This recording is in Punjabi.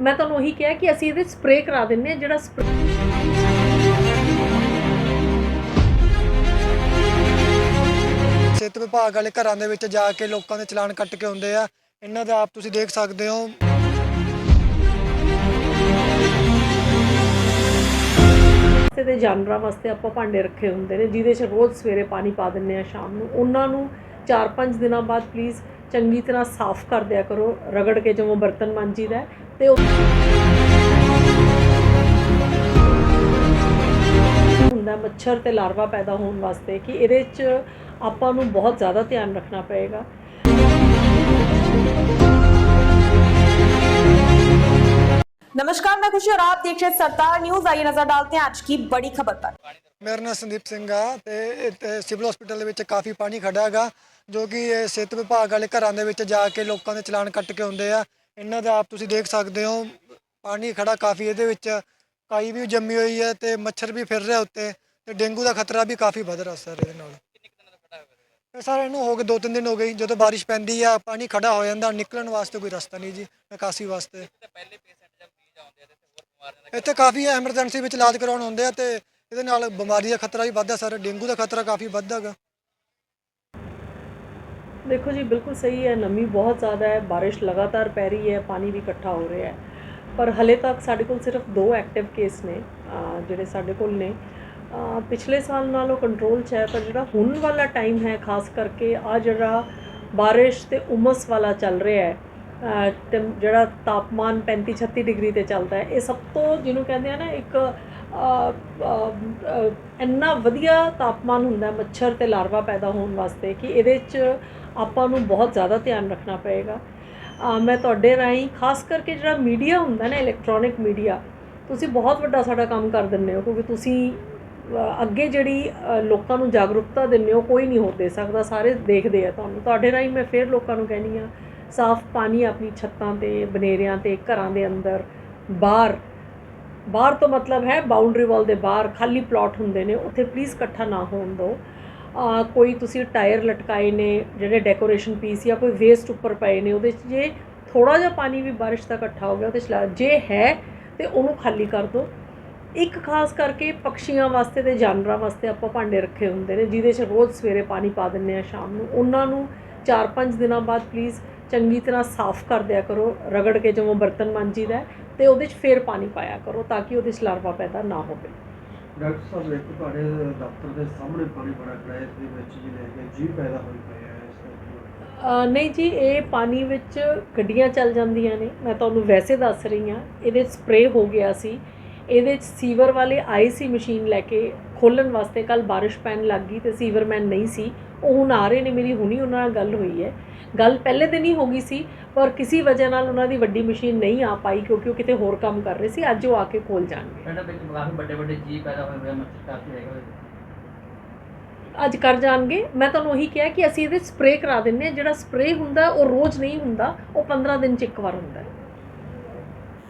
ਮੈਂ ਤੁਹਾਨੂੰ ਉਹੀ ਕਿਹਾ ਕਿ ਅਸੀਂ ਇਹਦੇ ਸਪਰੇਅ ਕਰਾ ਦਿੰਨੇ ਆ ਜਿਹੜਾ ਸਿਹਤ ਵਿਭਾਗ ਵਾਲੇ ਘਰਾਂ ਦੇ ਵਿੱਚ ਜਾ ਕੇ ਲੋਕਾਂ ਦੇ ਚਲਾਨ ਕੱਟ ਕੇ ਆਉਂਦੇ ਆ। ਇਹਨਾਂ ਦਾ ਆਪ ਤੁਸੀਂ ਦੇਖ ਸਕਦੇ ਹੋ। ਤੇ ਜਾਨਵਰਾਂ ਵਾਸਤੇ ਆਪਾਂ ਭਾਂਡੇ ਰੱਖੇ ਹੁੰਦੇ ਨੇ ਜਿਹਦੇ 'ਚ ਰੋਜ਼ ਸਵੇਰੇ ਪਾਣੀ ਪਾ ਦਿੰਨੇ ਆ ਸ਼ਾਮ ਨੂੰ। ਉਹਨਾਂ ਨੂੰ 4-5 ਦਿਨਾਂ ਬਾਅਦ ਪਲੀਜ਼ ਚੰਗੀ ਤਰ੍ਹਾਂ ਸਾਫ਼ ਕਰ ਦਿਆ ਕਰੋ, ਰਗੜ ਕੇ ਜਿਵੇਂ ਬਰਤਨ ਮਾਂਜੀਦਾ ਹੈ, ਤੇ ਹੁੰਦਾ ਮੱਛਰ ਤੇ ਲਾਰਵਾ ਪੈਦਾ ਹੋਣ ਵਾਸਤੇ ਕਿ ਇਹਦੇ 'ਚ ਆਪਾਂ ਨੂੰ ਬਹੁਤ ਜ਼ਿਆਦਾ ਧਿਆਨ ਰੱਖਣਾ ਪਏਗਾ। नमस्कार मैं खुशी और आप देख रहे हैं सरदार न्यूज आइए नजर डालते हैं आज की बड़ी खबर पर ਮੇਰਾ ਨਾਮ ਸੰਦੀਪ ਸਿੰਘ ਆ ਤੇ ਇੱਥੇ ਸਿਵਲ ਹਸਪੀਟਲ ਦੇ ਵਿੱਚ ਕਾਫੀ ਪਾਣੀ ਖੜਾ ਹੈਗਾ ਜੋ ਕਿ ਇਹ ਸਿਹਤ ਵਿਭਾਗ ਵਾਲੇ ਘਰਾਂ ਦੇ ਵਿੱਚ ਜਾ ਕੇ ਲੋਕਾਂ ਦੇ ਚਲਾਨ ਕੱਟ ਕੇ ਆਉਂਦੇ ਆ ਇਹਨਾਂ ਦਾ ਆਪ ਤੁਸੀਂ ਦੇਖ ਸਕਦੇ ਹੋ ਪਾਣੀ ਖੜਾ ਕਾਫੀ ਇਹਦੇ ਵਿੱਚ ਕਾਈ ਵੀ ਜੰਮੀ ਹੋਈ ਹੈ ਤੇ ਮੱਛਰ ਵੀ ਫਿਰ ਰਿਹਾ ਉੱਤੇ ਤੇ ਡੇਂਗੂ ਦਾ ਖਤਰਾ ਵੀ ਕਾਫੀ ਵੱਧ ਰਿਹਾ ਸਰ ਇਹਦੇ ਨਾਲ ਇਹ ਸਰ ਇਹਨੂੰ ਹੋ ਗਏ ਦੋ ਤਿੰਨ ਦਿਨ ਹੋ ਗਏ ਜਦੋਂ ਬਾਰਿਸ਼ ਪੈਂਦੀ ਆ ਪਾਣੀ ਖੜਾ ਹੋ ਜਾਂਦਾ ਨਿਕਲਣ ਵਾਸਤੇ ਕੋਈ ਰਸਤਾ ਨਹੀਂ ਜੀ ਨਿਕਾਸੀ ਵਾਸਤੇ ਇੱਥੇ ਕਾਫੀ ਐਮਰਜੈਂਸੀ ਵਿੱਚ ਇਲਾਜ ਕਰਾਉਣ ਆਉਂਦੇ ਆ ਤੇ ਇਹਦੇ ਨਾਲ ਬਿਮਾਰੀ ਦਾ ਖਤਰਾ ਵੀ ਵੱਧਦਾ, ਸਰ ਡੇਂਗੂ ਦਾ ਖਤਰਾ ਕਾਫੀ ਵੱਧਦਾ ਗਾ ਦੇਖੋ ਜੀ, ਬਿਲਕੁਲ ਸਹੀ ਹੈ, ਨਮੀ ਬਹੁਤ ਜ਼ਿਆਦਾ ਹੈ, ਬਾਰਿਸ਼ ਲਗਾਤਾਰ ਪੈ ਰਹੀ ਹੈ, ਪਾਣੀ ਵੀ ਇਕੱਠਾ ਹੋ ਰਿਹਾ ਹੈ। ਪਰ ਹਲੇ ਤੱਕ ਸਾਡੇ ਕੋਲ ਸਿਰਫ ਦੋ ਐਕਟਿਵ ਕੇਸ ਨੇ ਜਿਹੜੇ ਸਾਡੇ ਕੋਲ ਨੇ। ਪਿਛਲੇ ਸਾਲ ਨਾਲੋਂ ਕੰਟਰੋਲ 'ਚ ਹੈ, ਪਰ ਜਿਹੜਾ ਹੁਣ ਵਾਲਾ ਟਾਈਮ ਹੈ, ਖਾਸ ਕਰਕੇ ਆ ਜਿਹੜਾ ਬਾਰਿਸ਼ ਤੇ ਉਮਸ ਵਾਲਾ ਚੱਲ ਰਿਹਾ ਹੈ ਜਿਹੜਾ ਤਾਪਮਾਨ 35 36 ਡਿਗਰੀ ਤੇ ਚੱਲਦਾ ਹੈ, ਇਹ ਸਭ ਤੋਂ ਜਿਹਨੂੰ ਕਹਿੰਦੇ ਆ ਨਾ ਇੱਕ ਇੰਨਾ ਵਧੀਆ ਤਾਪਮਾਨ ਹੁੰਦਾ ਮੱਛਰ ਤੇ ਲਾਰਵਾ ਪੈਦਾ ਹੋਣ ਵਾਸਤੇ ਕਿ ਇਹਦੇ 'ਚ ਆਪਾਂ ਨੂੰ ਬਹੁਤ ਜ਼ਿਆਦਾ ਧਿਆਨ ਰੱਖਣਾ ਪਏਗਾ। ਮੈਂ ਤੁਹਾਡੇ ਰਾਹੀਂ ਖਾਸ ਕਰਕੇ ਜਿਹੜਾ ਮੀਡੀਆ ਹੁੰਦਾ ਨਾ, ਇਲੈਕਟ੍ਰੋਨਿਕ ਮੀਡੀਆ, ਤੁਸੀਂ ਬਹੁਤ ਵੱਡਾ ਸਾਡਾ ਕੰਮ ਕਰ ਦਿੰਦੇ ਹੋ, ਕਿਉਂਕਿ ਤੁਸੀਂ ਅੱਗੇ ਜਿਹੜੀ ਲੋਕਾਂ ਨੂੰ ਜਾਗਰੂਕਤਾ ਦਿੰਦੇ ਹੋ, ਕੋਈ ਨਹੀਂ ਹੋ ਦੇ ਸਕਦਾ, ਸਾਰੇ ਦੇਖਦੇ ਆ ਤੁਹਾਨੂੰ। ਤੁਹਾਡੇ ਰਾਹੀਂ ਮੈਂ ਫਿਰ ਲੋਕਾਂ ਨੂੰ ਕਹਿਣੀ ਆ ਸਾਫ਼ ਪਾਣੀ ਆਪਣੀ ਛੱਤਾਂ ਤੇ, ਬਨੇਰਿਆਂ ਤੇ, ਘਰਾਂ ਦੇ ਅੰਦਰ, ਬਾਹਰ। ਬਾਹਰ ਤੋਂ ਮਤਲਬ ਹੈ ਬਾਉਂਡਰੀ ਵਾਲ ਦੇ ਬਾਹਰ ਖਾਲੀ ਪਲਾਟ ਹੁੰਦੇ ਨੇ, ਉੱਥੇ ਪਲੀਜ਼ ਇਕੱਠਾ ਨਾ ਹੋਣ ਦਿਓ। ਅਹ ਕੋਈ ਤੁਸੀਂ ਟਾਇਰ ਲਟਕਾਏ ਨੇ, ਜਿਹੜੇ ਡੈਕੋਰੇਸ਼ਨ ਪੀਸ ਜਾਂ ਕੋਈ ਵੇਸਟ ਉੱਪਰ ਪਏ ਨੇ, ਉਹਦੇ 'ਚ ਜੇ ਥੋੜਾ ਜਿਹਾ ਪਾਣੀ ਵੀ ਬਾਰਿਸ਼ ਦਾ ਇਕੱਠਾ ਹੋ ਗਿਆ, ਉਹਦੇ 'ਚ ਲਾ, ਜੇ ਹੈ, ਤੇ ਉਹਨੂੰ ਖਾਲੀ ਕਰ ਦਿਓ। ਇੱਕ ਖਾਸ ਕਰਕੇ ਪੰਛੀਆਂ ਵਾਸਤੇ ਤੇ ਜਾਨਵਰਾਂ ਵਾਸਤੇ ਆਪਾਂ ਭਾਂਡੇ ਰੱਖੇ ਹੁੰਦੇ ਨੇ ਜਿਹਦੇ 'ਚ ਰੋਜ਼ ਸਵੇਰੇ ਪਾਣੀ ਪਾ ਦਿੰਨੇ ਆ ਸ਼ਾਮ ਨੂੰ। ਉਹਨਾਂ ਨੂੰ 4-5 ਦਿਨਾਂ ਬਾਅਦ ਪਲੀਜ਼ ਚੰਗੀ ਤਰ੍ਹਾਂ ਸਾਫ਼ ਕਰ ਦਿਆ ਕਰੋ ਰਗੜ ਕੇ ਜਿਵੇਂ ਬਰਤਨ ਮਾਂਜੀਦਾ ਤੇ ਉਹਦੇ 'ਚ ਫੇਰ ਪਾਣੀ ਪਾਇਆ ਕਰੋ ਤਾਂ ਕਿ ਉਹਦੇ 'ਚ ਲਾਰਵਾ ਪੈਦਾ ਨਾ ਹੋਵੇ। ਡਾਕਟਰ ਸਾਹਿਬ ਇੱਕ ਤੁਹਾਡੇ ਦਫ਼ਤਰ ਦੇ ਸਾਹਮਣੇ ਪਾਣੀ ਬੜਾ ਖੜਾ ਹੈ ਇਸ ਦੇ ਵਿੱਚ ਜੀ ਲੈ ਕੇ ਜੀ ਪੈਦਾ ਹੋਈ ਪਈ ਹੈ ਨਹੀਂ ਜੀ ਇਹ ਪਾਣੀ ਵਿੱਚ ਗੱਡੀਆਂ ਚੱਲ ਜਾਂਦੀਆਂ ਨੇ। ਮੈਂ ਤੁਹਾਨੂੰ ਵੈਸੇ ਦੱਸ ਰਹੀ ਹਾਂ ਇਹਦੇ ਸਪਰੇਅ ਹੋ ਗਿਆ ਸੀ। ਇਹਦੇ 'ਚ ਸੀਵਰ ਵਾਲੇ ਆਏ ਸੀ ਮਸ਼ੀਨ ਲੈ ਕੇ ਖੋਲਣ ਵਾਸਤੇ ਕੱਲ ਬਾਰਿਸ਼ ਪੈਣ ਲੱਗ ਗਈ ਤੇ ਸੀਵਰਮੈਨ ਨਹੀਂ ਸੀ। ਉਹ ਹੁਣ ਆ ਰਹੇ ਨੇ ਮੇਰੀ ਹੁਣੀ ਉਹਨਾਂ ਨਾਲ ਗੱਲ ਹੋਈ ਹੈ। ਗੱਲ ਪਹਿਲੇ ਦਿਨ ਹੀ ਹੋ ਗਈ ਸੀ ਪਰ ਕਿਸੇ ਵਜ੍ਹਾ ਨਾਲ ਉਹਨਾਂ ਦੀ ਵੱਡੀ ਮਸ਼ੀਨ ਨਹੀਂ ਆ ਪਾਈ ਕਿਉਂਕਿ ਉਹ ਕਿਤੇ ਹੋਰ ਕੰਮ ਕਰ ਰਹੇ ਸੀ ਅੱਜ ਉਹ ਆ ਕੇ ਖੋਲ ਜਾਣਗੇ। ਪਿੰਡ ਵਿੱਚ ਕਾਫੀ ਵੱਡੇ ਵੱਡੇ ਜੀਵ ਪੈਦਾ ਹੋਏ ਹੋਏ ਮੱਛਰ ਕਾਫੀ ਹੈਗਾ। ਅੱਜ ਕਰ ਜਾਣਗੇ। ਮੈਂ ਤੁਹਾਨੂੰ ਉਹੀ ਕਿਹਾ ਕਿ ਅਸੀਂ ਇਹਦੇ ਸਪਰੇਅ ਕਰਾ ਦਿੰਨੇ ਆ ਜਿਹੜਾ ਸਪਰੇਅ ਹੁੰਦਾ ਉਹ ਰੋਜ਼ ਨਹੀਂ ਹੁੰਦਾ ਉਹ 15 ਦਿਨ ਚ ਇੱਕ ਵਾਰ ਹੁੰਦਾ ਹੈ।